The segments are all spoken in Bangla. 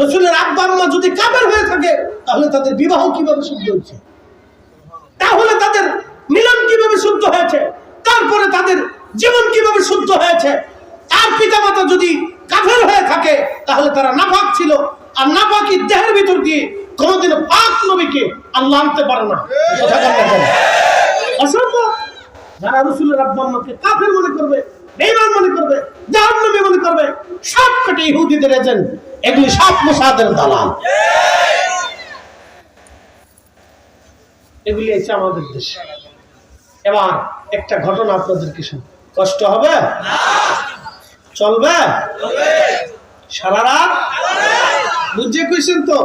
রসুলের আব্বা আম্মা যদি কাবের হয়ে থাকে, তাহলে তাদের বিবাহ কীভাবে শুদ্ধ হচ্ছে? তাহলে তাদের মিলন কীভাবে শুদ্ধ হয়েছে? তারপরে তাদের জীবন কীভাবে শুদ্ধ হয়েছে? তার পিতামাতা যদি কাফের হয়ে থাকে, তাহলে তারা নাপাক ছিল। আর নাপাকি দেহের ভিতর দিয়ে কোনোদিনও পাক নবীকে আল্লাহ আনতে পারে না। অসম্ভব। যারা রসুলের আব্বা আম্মাকে কাফের মনে করবে, বেঈমান মনে করবে, জাহান্নামী মনে করবে সব কটি ইহুদিদের এজেন্ট এগুলি সব মোসাদের দালাল। এগুলি এসে আমাদের দেশে। এবার একটা ঘটনা আপনাদের কিছু কষ্ট হবে? চলবে? সারা রাত? বুঝে কইছেন তো?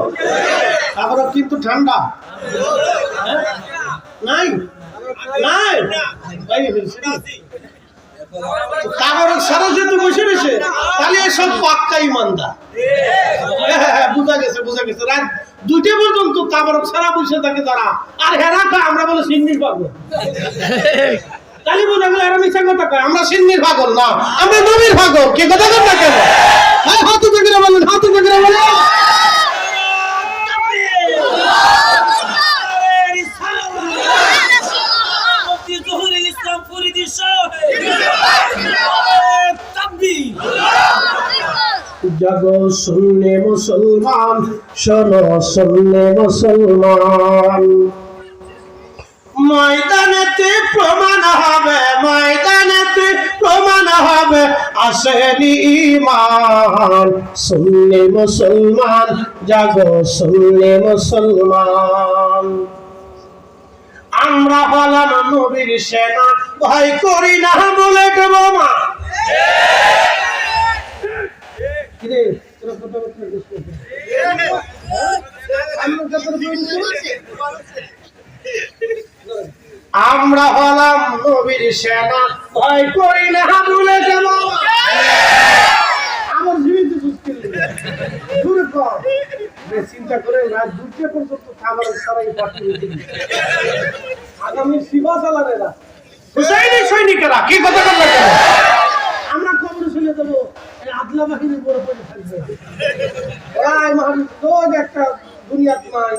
তারপরে কিন্তু ঠান্ডা। হ্যাঁ? নাই? নাই? তারপরে সারা যেহেতু বসে রয়েছে তাহলে এসব পাক্কা ইমানদার। হ্যাঁ, হ্যাঁ, হ্যাঁ, গেছে গেছে। রাত পর্যন্ত সারা বসে থাকে তারা। আর হেরা খা আমরা বলে পাবো বোঝা গেল এরা মিশা কথা আমরা সিন্নির ভাগল না আমরা নবীর ভাগল কে কথা কথা কেন? জাগো শুনলে মুসলমান, শোনো শুনলে মুসলমান। ময়দানেতে প্রমাণ হবে, ময়দানেতে প্রমাণ হবে, আসেনি ইমান শুনলে মুসলমান, জাগো শুনলে মুসলমান। আমরা হলাম নবীর সেনা, ভয় করি না বলে বোমা কিরে তোরা কথাবার্তা বুঝতে আমরা হলাম নবীর সেনা। ভয় করি না বলে যাব আমার জীবিত দূরে কর চিন্তা করে রাত দুটো পর্যন্ত খাবার সবাই পাঠিয়ে আগামী শিবা চালারেরা হুসাইনি সৈনিকেরা কি কথা বলল আমরা খবর শুনে দেবো আদলা বাহিনীর বড় পড়ে থাকবে মহান একটা দুনিয়াত নয়